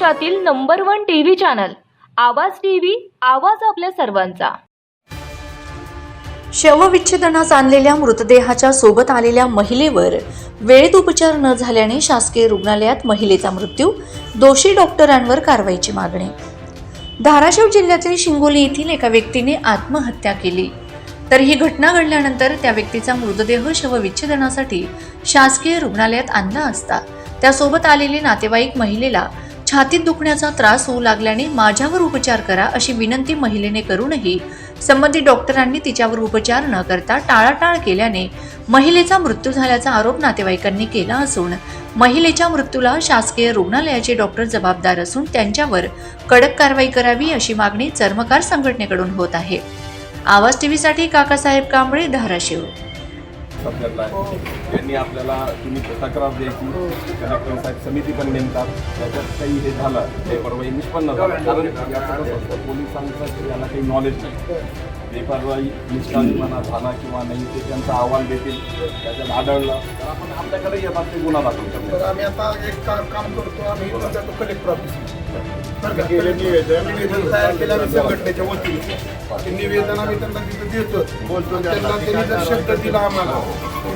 महाराष्ट्रातील number one TV channel. Awaaz TV Awaaz आपल्या सर्वांचा. शवविच्छेदनास आणलेल्या मृतदेहाच्या सोबत आलेल्या महिलेवर वेळेत उपचार न झाल्याने शासकीय रुग्णालयात महिलेचा मृत्यू दोषी डॉक्टरांवर कारवाईची मागणी. धाराशिव जिल्ह्यातील शिंगोली येथील एका व्यक्तीने आत्महत्या केली. तर ही घटना घडल्यानंतर त्या व्यक्तीचा मृतदेह शवविच्छेदनासाठी शासकीय रुग्णालयात आणला असता त्यासोबत आलेली नातेवाईक महिलेला छातीत दुखण्याचा त्रास होऊ लागल्याने माझ्यावर उपचार करा अशी विनंती महिलेने करूनही संबंधित डॉक्टरांनी तिच्यावर उपचार न करता टाळाटाळ केल्याने महिलेचा मृत्यू झाल्याचा आरोप नातेवाईकांनी केला असून महिलेच्या मृत्यूला शासकीय रुग्णालयाचे डॉक्टर जबाबदार असून त्यांच्यावर कडक कारवाई करावी अशी मागणी चर्मकार संघटनेकडून होत आहे. आवाज टीव्हीसाठी काकासाहेब कांबळे धाराशिव. आपल्याला. त्यांनी आपल्याला तुम्ही तक्रार द्यायची. कलेक्टर साहेब समिती पण नेमतात. त्याच्यात काही हे झालं ते परवाई निष्पन्न झालं. कारण याचं कसं असतं पोलिसांचं याला काही नॉलेज नाही. बेपरवाई निष्काळजीपणा झाला किंवा नाही ते त्यांचा अहवाल देतील त्याच्यात आढळलं. तर आपण आपल्याकडे येतात ते गुन्हा दाखल तर आम्ही आता एक का- काम करतो आम्ही जातो कलेक्टर ऑफिस बरं का? निवेदन. निवेदन तयार केलं आम्ही संघटनेच्या वतीने. ते निवेदन आम्ही त्यांना तिथं देतो बोलतो त्यांना त्यांनी जर शब्द दिला आम्हाला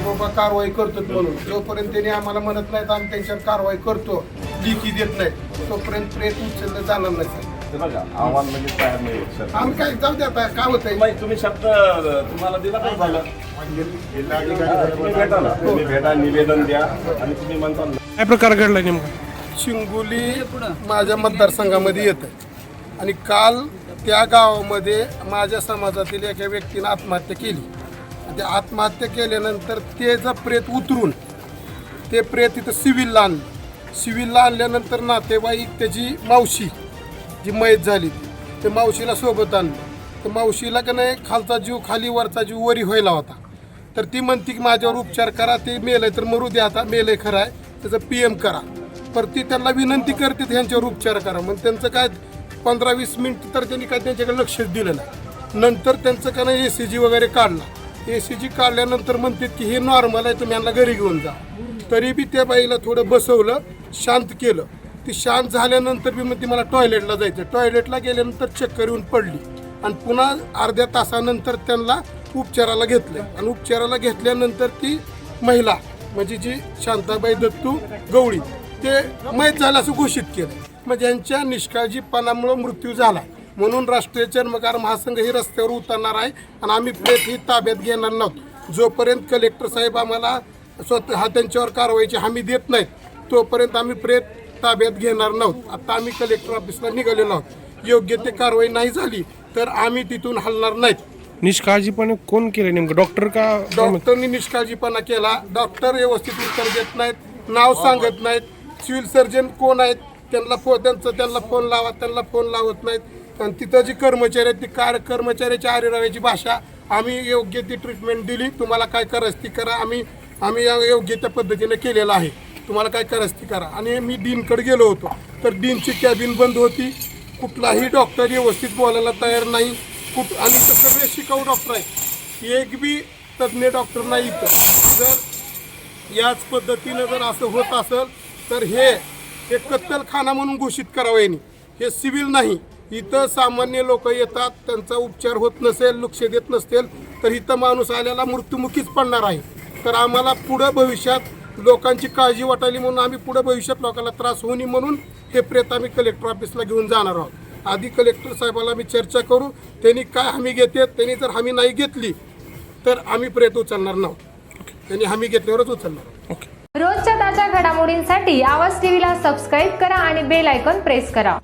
बाबा कारवाई करतो म्हणून. जोपर्यंत त्यांनी आम्हाला म्हणत नाहीत आम्ही त्यांच्यावर कारवाई करतो. लिखी देत नाही तोपर्यंत प्रेत उचललं जाणार नाही. साहेब. ते बघा अहवाल म्हणजे तयार नाही होत, सर. आम्ही काय जाऊ दे आता काय होतंय? नाही, तुम्ही शब्द तुम्हाला दिला काय झालं. तुम्ही भेटा ना तुम्ही भेटा निवेदन द्या आणि तुम्ही म्हणता ना, काय प्रकार घडलाय नेमका? शिंगोली माझ्या मतदारसंघामध्ये येतं आणि काल त्या गावामध्ये माझ्या समाजातील एका व्यक्तीनं आत्महत्या केली. आणि ते आत्महत्या केल्यानंतर त्याचं प्रेत उतरून ते प्रेत इथं सिव्हिलला आणलं. सिव्हिलला आणल्यानंतर नातेवाईक त्याची मावशी जी मयत झाली ते मावशीला सोबत आणलं. तर मावशीला का नाही खालचा जीव खाली वरचा जीव वरी व्हायला होता. तर ती म्हणते की माझ्यावर उपचार करा ते मेलं तर मरू द्या आता मेलं खरं आहे त्याचं पी एम करा. पर ती त्यांना विनंती करते ह्यांच्यावर उपचार करा. मग त्यांचं काय पंधरा वीस मिनिट तर त्यांनी काय त्यांच्याकडे लक्षच दिलं नाही. नंतर त्यांचं का नाही ए सी जी वगैरे काढला. ए सी जी काढल्यानंतर म्हणतात की हे नॉर्मल आहे तुम्ही यांना घरी घेऊन जा. तरी बी त्या बाईला थोडं बसवलं शांत केलं. ती शांत झाल्यानंतर बी म्हणते मला टॉयलेटला जायचं टॉयलेटला गेल्यानंतर चक्कर येऊन पडली. आणि पुन्हा अर्ध्या तासानंतर त्यांना उपचाराला घेतलं आणि उपचाराला घेतल्यानंतर ती महिला म्हणजे जी शांताबाई दत्तू गवळी ते मैत झालं असं घोषित केलं मग म्हणजे यांच्या निष्काळजीपणामुळं मृत्यू झाला. म्हणून राष्ट्रीय चर्मकार महासंघ ही रस्त्यावर उतरणार आहे आणि आम्ही प्रेत ही ताब्यात घेणार नाहोत. जोपर्यंत कलेक्टर साहेब आम्हाला स्वतः हा त्यांच्यावर कारवाईची हमी देत नाहीत तोपर्यंत आम्ही प्रेत ताब्यात घेणार नाहोत. आता आम्ही कलेक्टर ऑफिसला निघालेलो आहोत योग्य ते कारवाई नाही झाली तर आम्ही तिथून हलणार नाहीत. निष्काळजीपणे कोण केलं नेमकं? डॉक्टर का? डॉक्टरनी निष्काळजीपणा केला. डॉक्टर व्यवस्थित उत्तर देत नाहीत नाव सांगत नाहीत. सिव्हिल सर्जन कोण आहेत? त्यांना फो त्यांचं त्यांना फोन लावा त्यांना फोन लावत नाहीत. आणि तिथं जी कर्मचारी आहेत ती कार कर्मचाऱ्याची आरेराव्याची भाषा आम्ही योग्य ती ट्रीटमेंट दिली. तुम्हाला काय करायचं ती करा. आम्ही आम्ही योग्य त्या पद्धतीने केलेलं आहे. तुम्हाला काय करायचं ती करा. आणि मी डीनकडे गेलो होतो. तर डीनची कॅबिन बंद होती. कुठलाही डॉक्टर व्यवस्थित बोलायला तयार नाही. कुठ आणि तर सगळे शिकाऊ डॉक्टर आहेत. एक बी तज्ज्ञ डॉक्टर नाही इथं. जर याच पद्धतीनं जर असं होत असेल तर हे हे कत्तलखाना म्हणून घोषित करावं यांनी. हे सिव्हिल नाही. इथं सामान्य लोक येतात. त्यांचा उपचार होत नसेल लक्ष देत नसतील तर इथं माणूस आल्याला मृत्युमुखीच पडणार आहे. तर आम्हाला पुढं भविष्यात लोकांची काळजी वाटायली म्हणून आम्ही पुढं भविष्यात लोकांना त्रास होऊ नये म्हणून हे प्रेत आम्ही कलेक्टर ऑफिसला घेऊन जाणार आहोत. आधी कलेक्टर साहेबाला आम्ही चर्चा करू त्यांनी काय हमी घेते त्यांनी जर हमी नाही घेतली तर आम्ही प्रेत उचलणार नाहोत त्यांनी हमी घेतल्यावरच उचलणार रोजच्या ताज्या घडामोडींसाठी आवाज टीव्हीला सबस्क्राईब करा आणि बेल आयकॉन प्रेस करा.